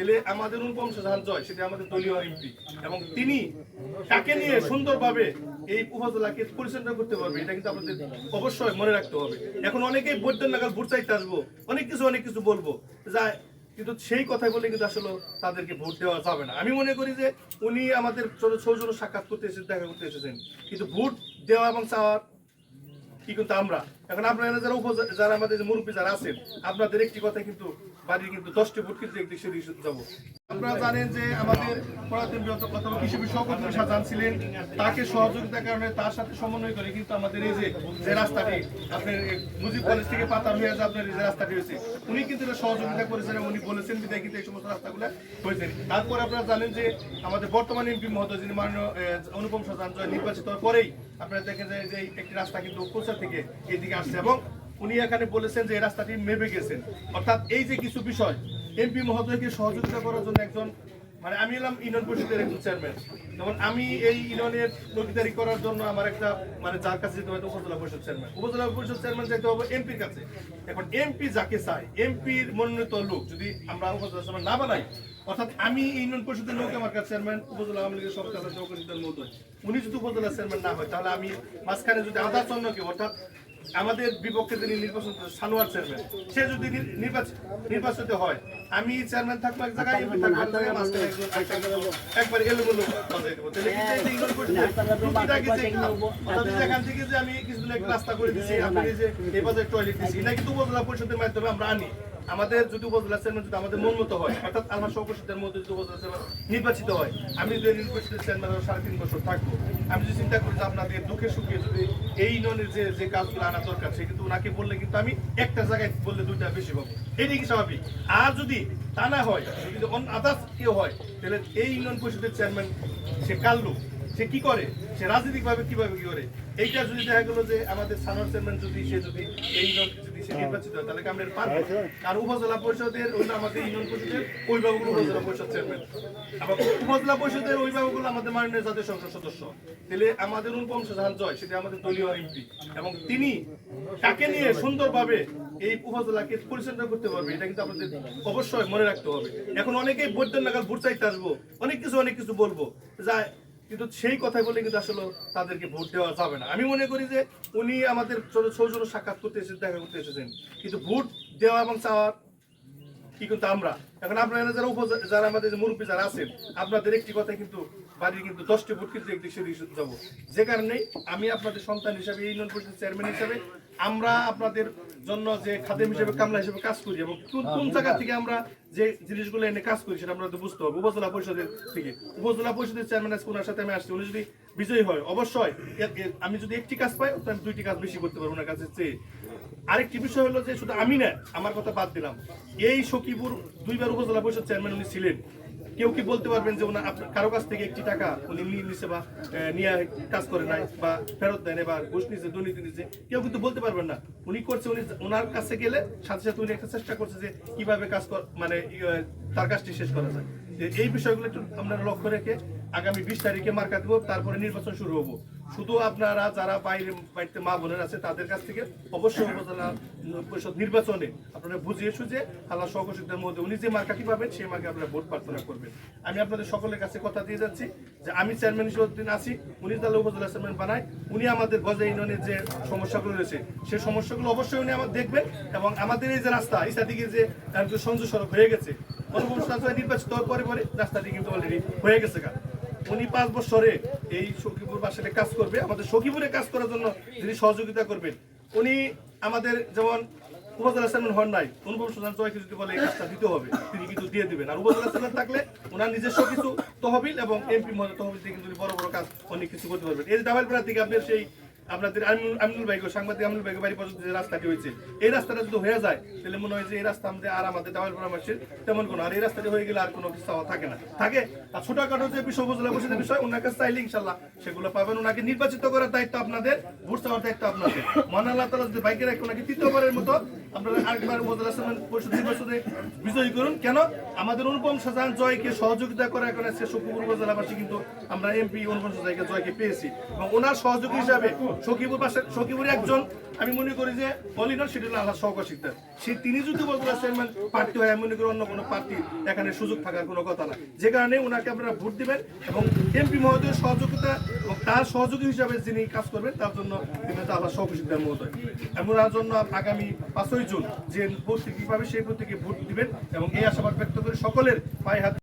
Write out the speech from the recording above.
তাহলে আমাদের অনুপম সাধারণ জয়, সেটা আমাদের দলীয় এমপি। এবং তিনি তাকে নিয়ে সুন্দরভাবে এই উপজেলাকে পরিচালনা করতে পারবে, এটা কিন্তু আমাদের অবশ্যই মনে রাখতে হবে। এখন অনেকেই বৈদ্যুৎ নাগাল ভোট চাইতে আসব, অনেক কিছু অনেক কিছু বলব। যা, কিন্তু সেই কথাই বলে কিন্তু আসলে তাদেরকে ভোট দেওয়া যাবে না। আমি মনে করি যে উনি আমাদের সৌজন্য সাক্ষাৎ করতে এসেছেন দেখা করতে এসেছেন। কিন্তু ভোট দেওয়া এবং চাওয়ার কি কিন্তু আমরা? এখন আপনারা যারা উপজেলা যারা আমাদের যে মুরব্বী যারা আছেন, আপনাদের একটি কথা কিন্তু বাড়ির কিন্তু দশটি ভোট কিন্তু একদিক সেদিক যাব। আপনারা জানেন যে আমাদের পরাতন বৃহত্তর কথা কৃষি সভাপতি শাহজাহান ছিলেন তাকে সহযোগিতার কারণে তার সাথে সমন্বয় করে কিন্তু আমাদের এই যে রাস্তাটি, আপনার মুজিব কলেজ থেকে পাতার হয়ে যে আপনার যে রাস্তাটি হয়েছে, উনি কিন্তু এটা সহযোগিতা করেছেন উনি বলেছেন বিদায় কিন্তু এই সমস্ত রাস্তাগুলো হয়েছে। তারপর আপনারা জানেন যে আমাদের বর্তমান এমপি মহোদয়, যিনি মাননীয় অনুপম শাহজাহান জয় নির্বাচিত হওয়ার পরেই আপনারা দেখেন যে যে একটি রাস্তা কিন্তু কোচা থেকে এদিকে আসছে এবং উনি এখানে বলেছেন যে এই রাস্তাটি মেপে গেছেন। অর্থাৎ এই যে কিছু বিষয়, এমপি মহোদয়কে সহযোগিতা করার জন্য একজন মানে আমি এলাম ইউনিয়ন পরিষদের একজন চেয়ারম্যান। যেমন আমি এই ইউনিয়নের নথিদারি করার জন্য আমার একটা মানে যার কাছে যেতে হবে উপজেলা পরিষদ চেয়ারম্যান। উপজেলা পরিষদ চেয়ারম্যান যেতে হবে এমপির কাছে। এখন এমপি যাকে চাই এমপির মনোনীত লোক যদি আমরা উপজেলা চেয়ারম্যান না বানাই, অর্থাৎ আমি ইউনিয়ন পরিষদের লোক, আমার কাছে চেয়ারম্যান, উপজেলা আওয়ামী লীগের সরকার সহকারীদের মহোদয়। উনি যদি উপজেলা চেয়ারম্যান না হয়, তাহলে আমি মাঝখানে যদি আধার চন্দ্রকে, অর্থাৎ আমাদের বিপক্ষে যিনি নির্বাচন সানোয়ার চেয়ারম্যান সে যদি নির্বাচিত হয় আমি চেয়ারম্যান থাকব এক জায়গায় এমপি থাকব এক একবার এলোমেলো এখান থেকে যে আমি কিছু রাস্তা করে দিচ্ছি আপনার এই যে বাজারে টয়লেট দিচ্ছি এটা কিন্তু উপজেলা পরিষদের মাধ্যমে আমরা আনি? আমাদের যদি উপজেলা চেয়ারম্যান যদি আমাদের মন মতো হয়, অর্থাৎ আমার সহপরিষদের মধ্যে যদি উপজেলা চেয়ারম্যান নির্বাচিত হয়, আমি যদি পরিষদের চেয়ারম্যান সাড়ে তিন বছর থাকব, আমি যদি চিন্তা করি যে আপনাদের দুঃখে সুখে যদি এই ইউনিয়নের যে যে কাজগুলো আনা দরকার, সে কিন্তু ওনাকে বললে কিন্তু আমি একটা জায়গায় বললে দুইটা বেশি পাবো। এটাই কি স্বাভাবিক? আর যদি তা না হয়, যদি অন্য আদার্স কেউ হয়, তাহলে এই ইউনিয়ন পরিষদের চেয়ারম্যান সে কাল্লু সে কি করে? সে রাজনৈতিক ভাবে কীভাবে কি করে? এইটা যদি দেখা গেলো যে আমাদের সানোয়ার চেয়ারম্যান যদি সে যদি এই যদি সে নির্বাচিত হয় তাহলে কি আমরা পারব? আর উপজেলা পরিষদের আমাদের ইউনিয়ন পরিষদের উপজেলা পরিষদ চেয়ারম্যান। আবার উপজেলা পরিষদের আমাদের মাননীয় জাতীয় সংসদ সদস্য। তাহলে আমাদের অনুপম সাধারণ জয় সেটা আমাদের দলীয় এমপি। এবং তিনি তাকে নিয়ে সুন্দরভাবে এই উপজেলাকে পরিচালনা করতে পারবে এটা কিন্তু আমাদের অবশ্যই মনে রাখতে হবে। এখন অনেকেই বৈদ্যুৎ নাগাল ভোট চাইতে আসব অনেক কিছু অনেক কিছু বলব। যা কিন্তু সেই কথাই বলে কিন্তু আসলে তাদেরকে ভোট দেওয়া যাবে না। আমি মনে করি যে উনি আমাদের সৌজন্য সাক্ষাৎ করতে এসেছেন দেখা করতে এসেছেন। কিন্তু ভোট দেওয়া এবং চাওয়ার কি কিন্তু আমরা? এখন আপনারা যারা উপজেলা যারা আমাদের মুরব্বী যারা আছেন, আপনাদের একটি কথা কিন্তু বাড়ির কিন্তু দশটি ভোট কিন্তু একদিক সেদিক যাব। যে কারণে আমি আপনাদের সন্তান হিসাবে ইউনিয়ন পরিষদের চেয়ারম্যান হিসাবে আমরা আপনাদের জন্য যে খাদেম হিসেবে কামলা হিসেবে কাজ করি এবং কোন কোন জায়গা থেকে আমরা যে জিনিসগুলো এনে কাজ করি সেটা আপনাদের বুঝতে হবে উপজেলা পরিষদের থেকে। উপজেলা পরিষদের চেয়ারম্যান আজকে ওনার সাথে আমি আসছি। উনি যদি বিজয়ী হয় অবশ্যই আমি যদি একটি কাজ পাই তো আমি দুইটি কাজ বেশি করতে পারব ওনার কাছে চেয়ে। আরেকটি বিষয় হলো যে শুধু আমি না আমার কথা বাদ দিলাম। এই সখীপুর দুইবার উপজেলা পরিষদ চেয়ারম্যান উনি ছিলেন। কেউ কি বলতে পারবেন যে কারও কাছ থেকে একটি টাকা উনি নিছে বা নিয়ে কাজ করে নাই বা ফেরত দেয় বা ঘুষ নিছে, দুর্নীতি নিছে, কেউ কিন্তু বলতে পারবেন না। উনি করছে, উনি ওনার কাছে গেলে সাথে সাথে উনি একটা চেষ্টা করছে যে কীভাবে কাজ মানে তার কাজটি শেষ করা যায়। এই বিষয়গুলো একটু আমরা লক্ষ্য রেখে আগামী বিশ তারিখে মার্কা দেবো, তারপরে নির্বাচন শুরু হব। শুধু আপনারা যারা বাইরে, বাড়িতে মা বোনের আছে, তাদের কাছ থেকে অবশ্যই উপজেলা পরিষদ নির্বাচনে আপনারা বুঝিয়ে সুঝে আল্লাহ সহকর্ষীদের মধ্যে উনি যে মার্কাটি পাবেন সেই মার্কে আপনারা ভোট প্রার্থনা করবেন। আমি আপনাদের সকলের কাছে কথা দিয়ে যাচ্ছি যে আমি চেয়ারম্যান হিসেবে আছি, উনি তাহলে উপজেলা চেয়ারম্যান বানায়, উনি আমাদের গজা ইউনিয়নের যে সমস্যাগুলো রয়েছে, সেই সমস্যাগুলো অবশ্যই উনি আমার দেখবেন এবং আমাদের এই যে রাস্তা, এই দিকে যে সংযোগ সড়ক হয়ে গেছে নির্বাচিত হওয়ার পরে পরে রাস্তাটি কিন্তু অলরেডি হয়ে গেছে গা। উনি পাঁচ বছরে এই সখীপুর বাসাতে কাজ করবে, আমাদের সখীপুরে কাজ করার জন্য যিনি সহযোগিতা করবেন, উনি আমাদের যেমন উপজেলা চেয়ারম্যান হন নাই, অনুপম সুজান চয়কে যদি বলে এই কাজটা দিতে হবে, তিনি কিন্তু দিয়ে দিবেন। আর উপজেলা চেয়ারম্যান থাকলে ওনার নিজস্ব কিছু তহবিল এবং এমপি মহোদয় তহবিল দিয়ে কিন্তু বড় বড় কাজ অনেক কিছু করতে পারবেন। এই দাবাইলপাড়া থেকে আপনার সেই আপনাদের আমিনুল আমিনুল ভাইকে, সাংবাদিক আমিনুল ভাইকে বাড়ি পর্যন্ত যে রাস্তাটি হয়েছে, এই রাস্তাটা যদি হয়ে যায়, তাহলে মনে হয় যে এই রাস্তা আমাদের আর আমাদের দেওয়ার পরামর্শের তেমন কোনো। আর এই রাস্তাটি হয়ে গেলে আর কোনো চাওয়া থাকে না। থাকে আর ছোটখাটো যে বিষয়, উপজেলা পরিষদের বিষয়, ওনার কাছে চাইলে ইনশাল্লাহ সেগুলো পাবেন। ওনাকে নির্বাচিত করার দায়িত্ব আপনাদের ভোট চাওয়ার দায়িত্ব আপনাদের। মহান আল্লাহ তালা যদি বাইকে রাখে, ওনাকে তৃতীয়বারের মতো আপনারা আরেকবার পরিষদ নির্বাচনে বিজয়ী করুন। কেন? আমাদের অনুপম জয়কে সহযোগিতা সখীপুর উপজেলাবাসী কিন্তু আমরা এমপি অনুপম জয়কে পেয়েছি। এবং ওনার সহযোগী হিসাবে সখীপুর পাশে সখীপুরে একজন, আমি মনে করি যে অলিনর আল্লাহ সহকার তিনি যদি প্রার্থী হয়, আমি মনে করি অন্য কোনো প্রার্থী এখানে সুযোগ থাকার কোনো কথা না। যে কারণে ওনাকে আপনারা ভোট দিবেন এবং এমপি মহোদয়ের সহযোগিতা এবং তার সহযোগী হিসাবে যিনি কাজ করবেন, তার জন্য আল্লাহ সহকার শিকদার মহোদয়। ওনার জন্য আগামী পাঁচই জুন যে ভোট কীভাবে সেই প্রত্যেকে ভোট দিবেন এবং এই আশাবাদ ব্যক্ত করে সকলের পায়ে হাত